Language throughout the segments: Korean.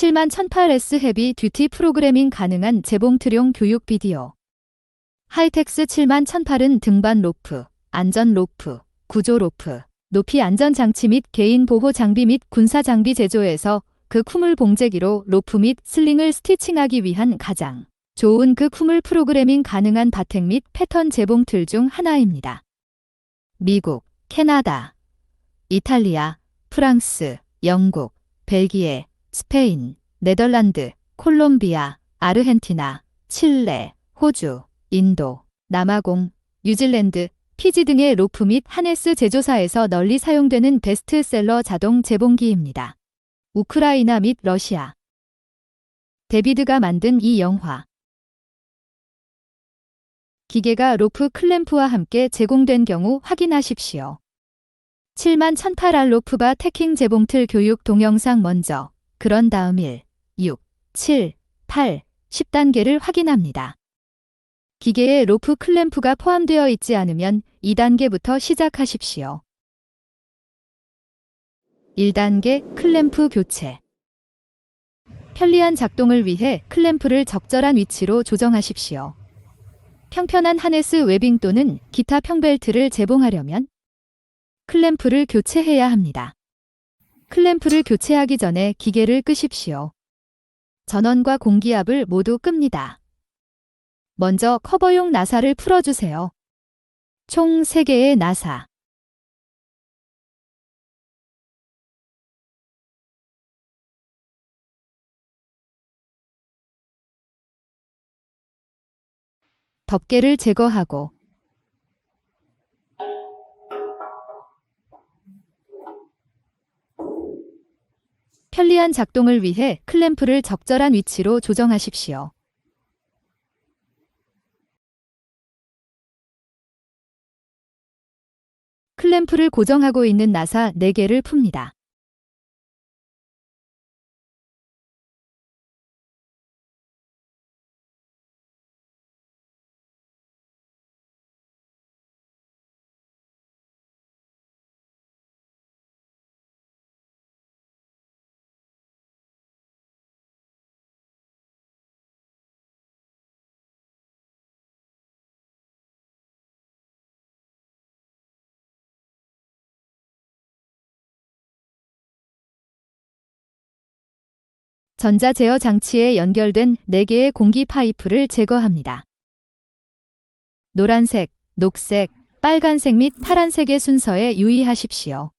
7만 1008S 헤비 듀티 프로그래밍 가능한 재봉틀용 교육 비디오. 하이텍스 7만 1008은 등반 로프, 안전 로프, 구조 로프, 높이 안전 장치 및 개인 보호 장비 및 군사 장비 제조에서 그 쿠물 봉제기로 로프 및 슬링을 스티칭하기 위한 가장 좋은 그 쿠물 프로그래밍 가능한 바텍 및 패턴 재봉 틀 중 하나입니다. 미국, 캐나다, 이탈리아, 프랑스, 영국, 벨기에, 스페인, 네덜란드, 콜롬비아, 아르헨티나, 칠레, 호주, 인도, 남아공, 뉴질랜드, 피지 등의 로프 및 하네스 제조사에서 널리 사용되는 베스트셀러 자동 재봉기입니다. 우크라이나 및 러시아. 데비드가 만든 이 영화. 기계가 로프 클램프와 함께 제공된 경우 확인하십시오. 7만 1008 알 로프바 태킹 재봉틀 교육 동영상 먼저, 그런 다음 1, 6, 7, 8, 10단계를 확인합니다. 기계에 로프 클램프가 포함되어 있지 않으면 2단계부터 시작하십시오. 1단계 클램프 교체. 편리한 작동을 위해 클램프를 적절한 위치로 조정하십시오. 평편한 하네스 웨빙 또는 기타 평벨트를 제봉하려면 클램프를 교체해야 합니다. 클램프를 교체하기 전에 기계를 끄십시오. 전원과 공기압을 모두 끕니다. 먼저 커버용 나사를 풀어주세요. 총 3개의 나사. 덮개를 제거하고 편리한 작동을 위해 클램프를 적절한 위치로 조정하십시오. 클램프를 고정하고 있는 나사 4개를 풉니다. 전자 제어 장치에 연결된 4개의 공기 파이프를 제거합니다. 노란색, 녹색, 빨간색 및 파란색의 순서에 유의하십시오.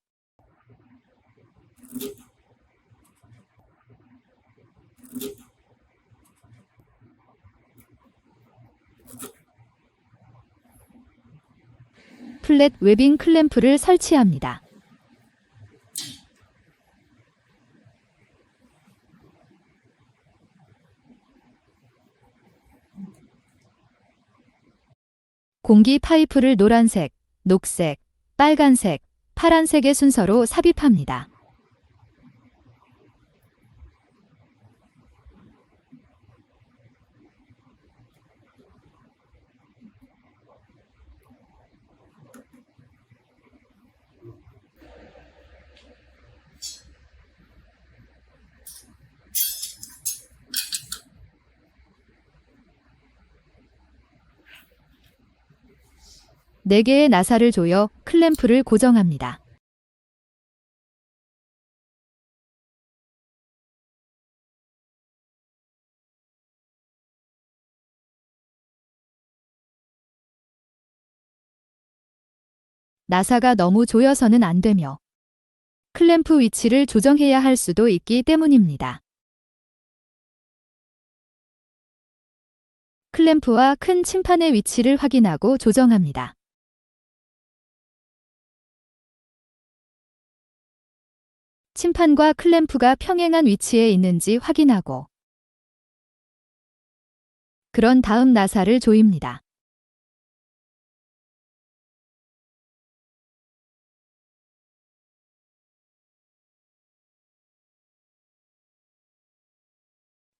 플랫 웨빙 클램프를 설치합니다. 공기 파이프를 노란색, 녹색, 빨간색, 파란색의 순서로 삽입합니다. 네개의 나사를 조여 클램프를 고정합니다. 나사가 너무 조여서는 안 되며 클램프 위치를 조정해야 할 수도 있기 때문입니다. 클램프와 큰 침판의 위치를 확인하고 조정합니다. 침판과 클램프가 평행한 위치에 있는지 확인하고 그런 다음 나사를 조입니다.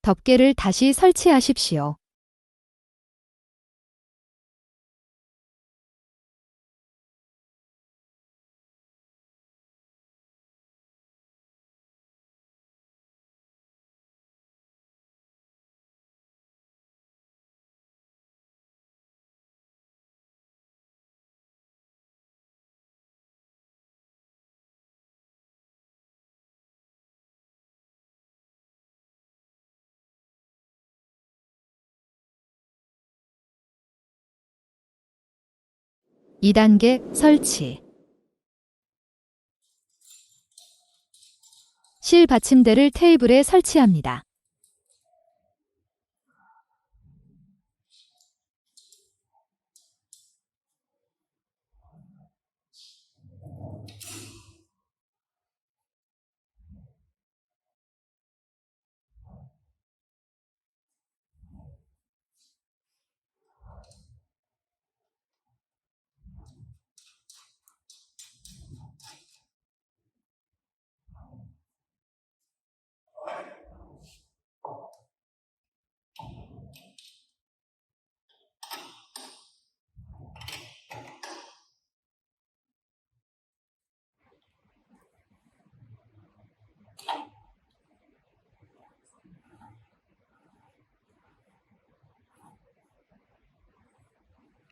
덮개를 다시 설치하십시오. 2단계 설치. 실 받침대를 테이블에 설치합니다.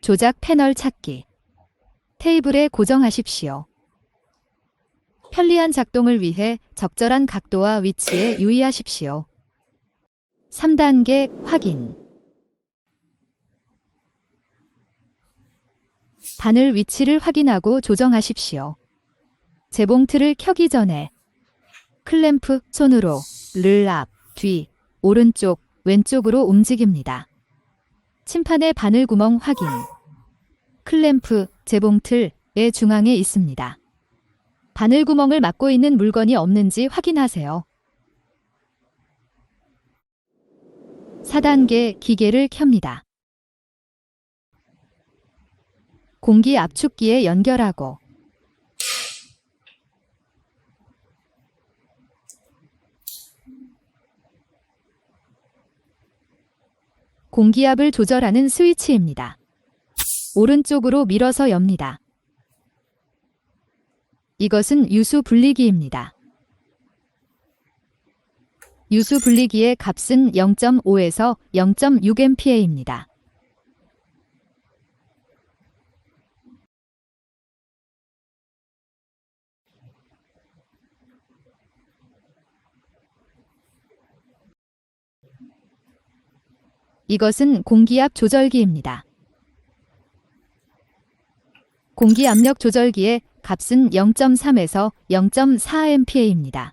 조작 패널 찾기. 테이블에 고정하십시오. 편리한 작동을 위해 적절한 각도와 위치에 유의하십시오. 3단계 확인. 바늘 위치를 확인하고 조정하십시오. 재봉틀을 켜기 전에 클램프 손으로 를 앞, 뒤, 오른쪽, 왼쪽으로 움직입니다. 침판의 바늘 구멍 확인. 클램프, 재봉틀의 중앙에 있습니다. 바늘 구멍을 막고 있는 물건이 없는지 확인하세요. 4단계 기계를 켭니다. 공기 압축기에 연결하고 공기압을 조절하는 스위치입니다. 오른쪽으로 밀어서 엽니다. 이것은 유수 분리기입니다. 유수 분리기의 값은 0.5에서 0.6A입니다. 이것은 공기압 조절기입니다. 공기 압력 조절기의 값은 0.3에서 0.4MPa입니다.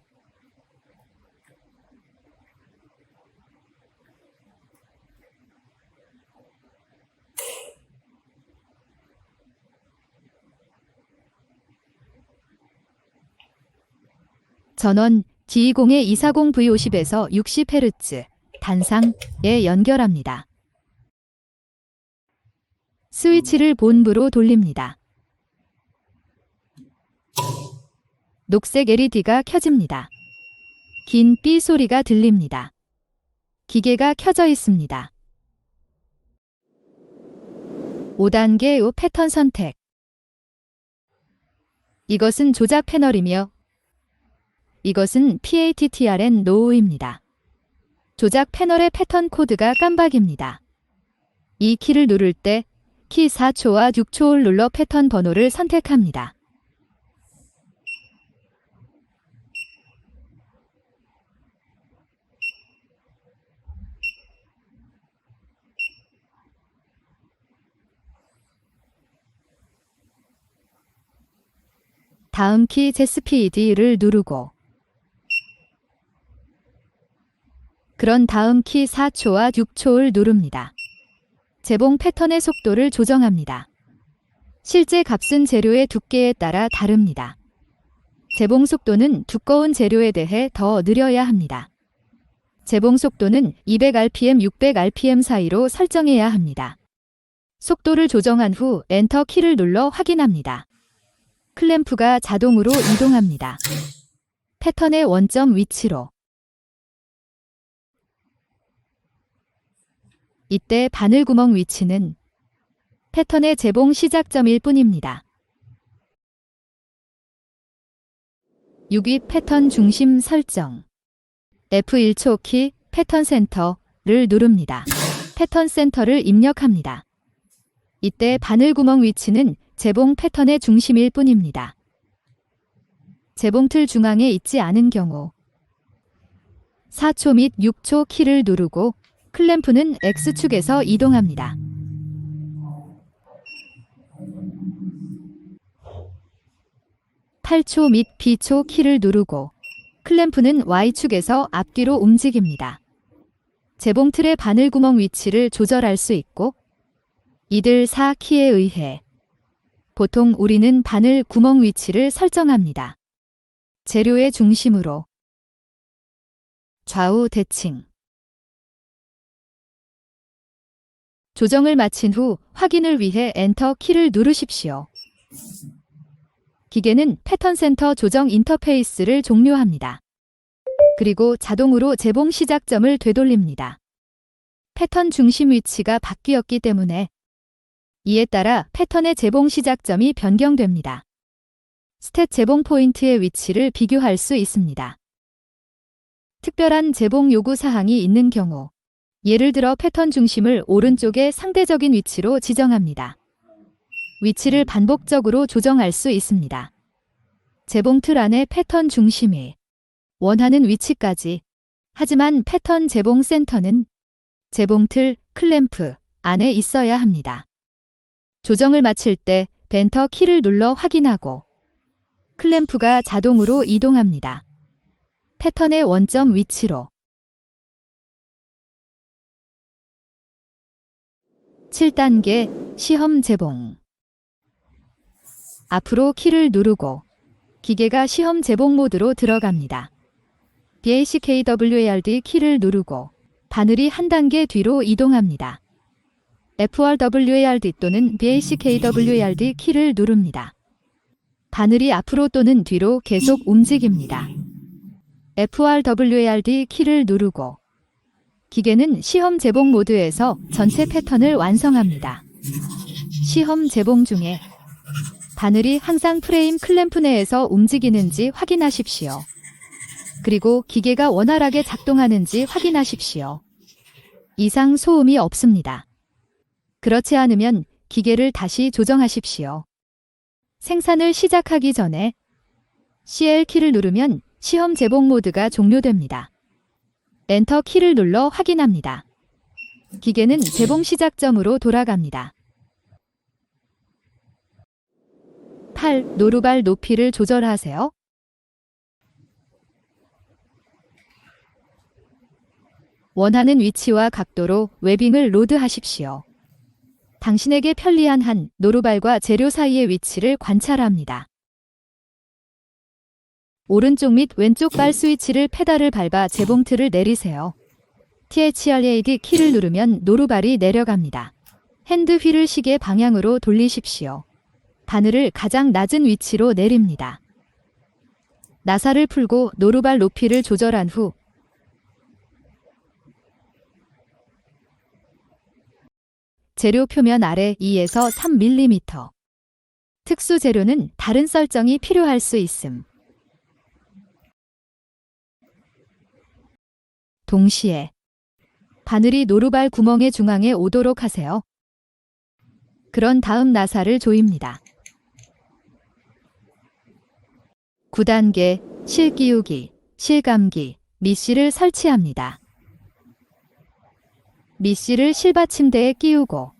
전원 D20의 240V50에서 60Hz 단상에 연결합니다. 스위치를 본부로 돌립니다. 녹색 LED가 켜집니다. 긴 삐 소리가 들립니다. 기계가 켜져 있습니다. 5단계 우 패턴 선택. 이것은 조작 패널이며 이것은 PATTRN 노우입니다. 조작 패널의 패턴 코드가 깜박입니다. 이 키를 누를 때 키 4초와 6초를 눌러 패턴 번호를 선택합니다. 다음 키 ZSPD를 누르고 그런 다음 키 4초와 6초를 누릅니다. 재봉 패턴의 속도를 조정합니다. 실제 값은 재료의 두께에 따라 다릅니다. 재봉 속도는 두꺼운 재료에 대해 더 느려야 합니다. 재봉 속도는 200rpm, 600rpm 사이로 설정해야 합니다. 속도를 조정한 후 엔터 키를 눌러 확인합니다. 클램프가 자동으로 이동합니다. 패턴의 원점 위치로 이때 바늘 구멍 위치는 패턴의 재봉 시작점일 뿐입니다. 6위 패턴 중심 설정 F1초 키 패턴 센터를 누릅니다. 패턴 센터를 입력합니다. 이때 바늘 구멍 위치는 재봉 패턴의 중심일 뿐입니다. 재봉틀 중앙에 있지 않은 경우 4초 및 6초 키를 누르고 클램프는 X축에서 이동합니다. 8초 및 B초 키를 누르고 클램프는 Y축에서 앞뒤로 움직입니다. 재봉 틀의 바늘 구멍 위치를 조절할 수 있고 이들 4키에 의해 보통 우리는 바늘 구멍 위치를 설정합니다. 재료의 중심으로 좌우 대칭 조정을 마친 후 확인을 위해 엔터 키를 누르십시오. 기계는 패턴 센터 조정 인터페이스를 종료합니다. 그리고 자동으로 재봉 시작점을 되돌립니다. 패턴 중심 위치가 바뀌었기 때문에 이에 따라 패턴의 재봉 시작점이 변경됩니다. 스탯 재봉 포인트의 위치를 비교할 수 있습니다. 특별한 재봉 요구 사항이 있는 경우 예를 들어 패턴 중심을 오른쪽의 상대적인 위치로 지정합니다. 위치를 반복적으로 조정할 수 있습니다. 재봉 틀 안의 패턴 중심이 원하는 위치까지 하지만 패턴 재봉 센터는 재봉 틀 클램프 안에 있어야 합니다. 조정을 마칠 때 벤터 키를 눌러 확인하고 클램프가 자동으로 이동합니다. 패턴의 원점 위치로 7단계 시험 재봉 앞으로 키를 누르고 기계가 시험 재봉 모드로 들어갑니다. BACKWARD 키를 누르고 바늘이 한 단계 뒤로 이동합니다. FRWARD 또는 BACKWARD 키를 누릅니다. 바늘이 앞으로 또는 뒤로 계속 움직입니다. FRWARD 키를 누르고 기계는 시험 재봉 모드에서 전체 패턴을 완성합니다. 시험 재봉 중에 바늘이 항상 프레임 클램프 내에서 움직이는지 확인하십시오. 그리고 기계가 원활하게 작동하는지 확인하십시오. 이상 소음이 없습니다. 그렇지 않으면 기계를 다시 조정하십시오. 생산을 시작하기 전에 CL 키를 누르면 시험 재봉 모드가 종료됩니다. 엔터 키를 눌러 확인합니다. 기계는 재봉 시작점으로 돌아갑니다. 8. 노루발 높이를 조절하세요. 원하는 위치와 각도로 웨빙을 로드하십시오. 당신에게 편리한 한 노루발과 재료 사이의 위치를 관찰합니다. 오른쪽 및 왼쪽 발 스위치를 페달을 밟아 재봉틀을 내리세요. THRAD 키를 누르면 노루발이 내려갑니다. 핸드 휠을 시계 방향으로 돌리십시오. 바늘을 가장 낮은 위치로 내립니다. 나사를 풀고 노루발 높이를 조절한 후 재료 표면 아래 2에서 3mm 특수 재료는 다른 설정이 필요할 수 있음. 동시에 바늘이 노루발 구멍의 중앙에 오도록 하세요. 그런 다음 나사를 조입니다. 9단계 실끼우기, 실감기, 미씨를 설치합니다. 미 씨를 실받침대에 끼우고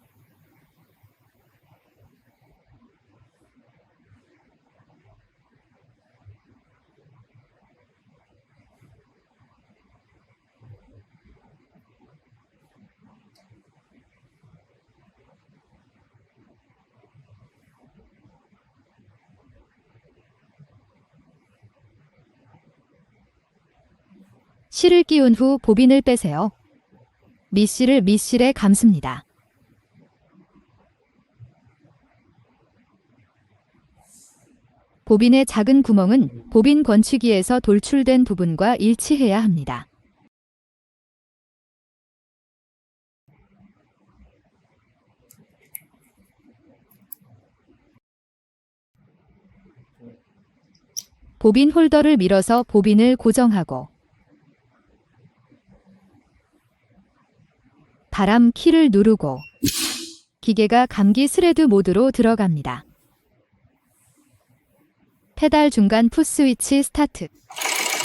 실을 끼운 후 보빈을 빼세요. 미씨를 미실에 감습니다. 보빈의 작은 구멍은 보빈 건취기에서 돌출된 부분과 일치해야 합니다. 보빈 홀더를 밀어서 보빈을 고정하고 바람 키를 누르고 기계가 감기 스레드 모드로 들어갑니다. 페달 중간 풋 스위치 스타트.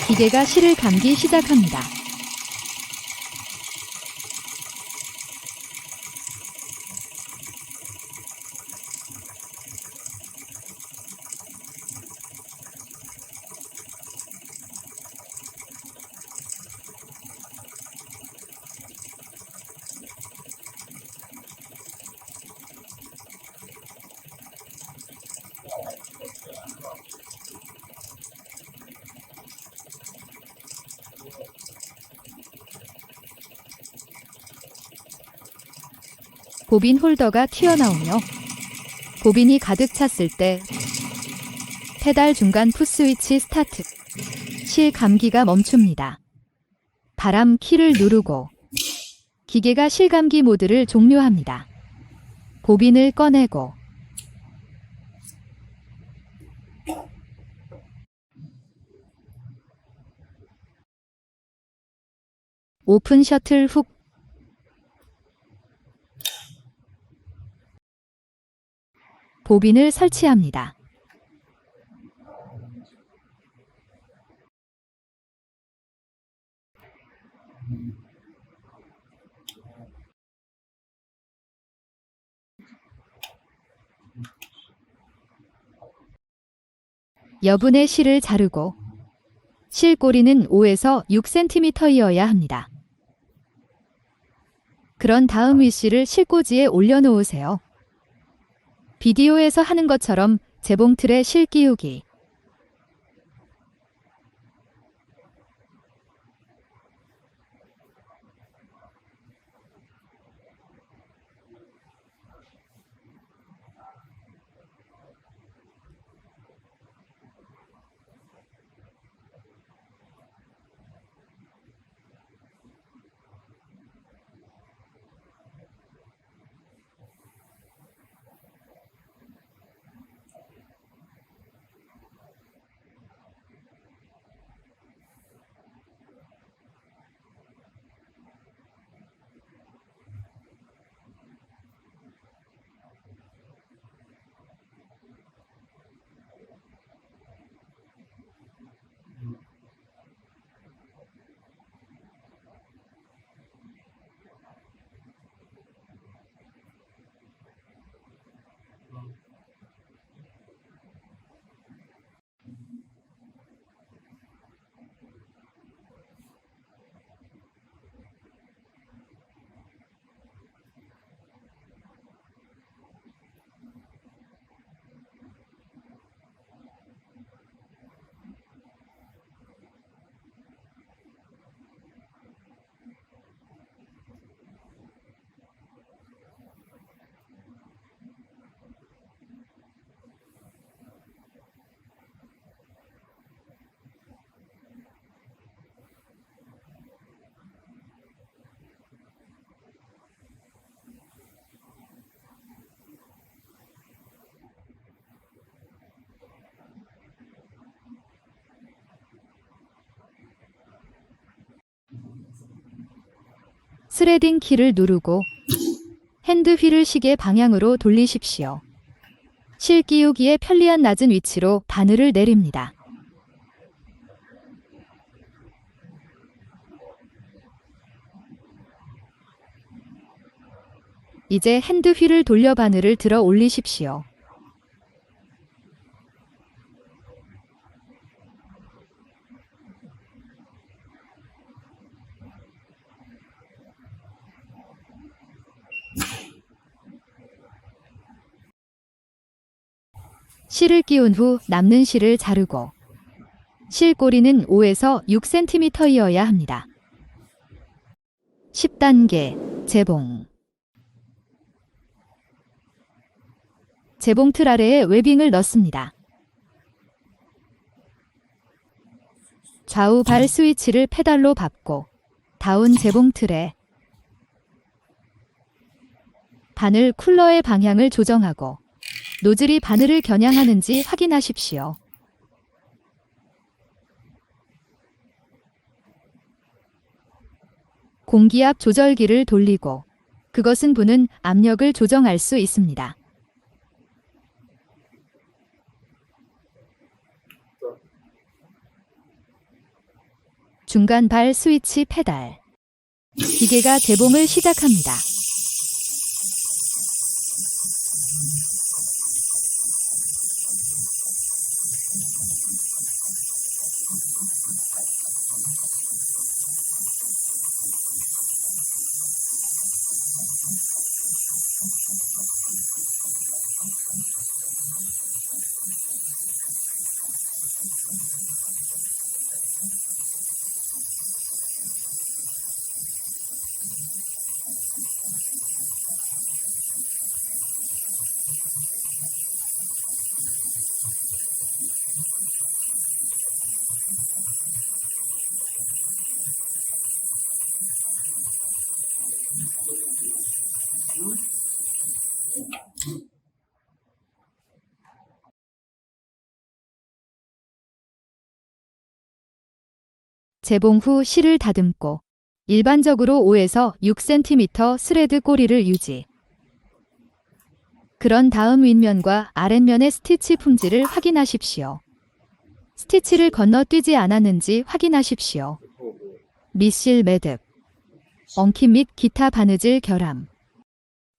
기계가 실을 감기 시작합니다. 보빈 홀더가 튀어나오며 보빈이 가득 찼을 때 페달 중간 풋스위치 스타트. 실 감기가 멈춥니다. 바람 키를 누르고 기계가 실감기 모드를 종료합니다. 보빈을 꺼내고 오픈 셔틀 훅 보빈을 설치합니다. 여분의 실을 자르고 실 꼬리는 5에서 6cm이어야 합니다. 그런 다음 위실을 실꽂이에 올려놓으세요. 비디오에서 하는 것처럼 재봉틀에 실 끼우기. 스레딩 키를 누르고 핸드 휠을 시계 방향으로 돌리십시오. 실 끼우기에 편리한 낮은 위치로 바늘을 내립니다. 이제 핸드 휠을 돌려 바늘을 들어 올리십시오. 실을 끼운 후 남는 실을 자르고 실 꼬리는 5에서 6cm이어야 합니다. 10단계 재봉 재봉틀 아래에 웨빙을 넣습니다. 좌우 발 스위치를 페달로 밟고 다운 재봉틀에 바늘 쿨러의 방향을 조정하고 노즐이 바늘을 겨냥하는지 확인하십시오. 공기압 조절기를 돌리고 그것은 부는 압력을 조정할 수 있습니다. 중간 발 스위치 페달. 기계가 재봉을 시작합니다. 재봉 후 실을 다듬고 일반적으로 5에서 6cm 스레드 꼬리를 유지. 그런 다음 윗면과 아랫면의 스티치 품질을 확인하십시오. 스티치를 건너뛰지 않았는지 확인하십시오. 밑실 매듭, 엉킴 및 기타 바느질 결함.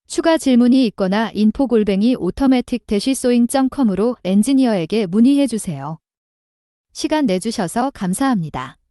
추가 질문이 있거나 인포골뱅이 오토매틱 대시소잉.com으로 엔지니어에게 문의해 주세요. 시간 내주셔서 감사합니다.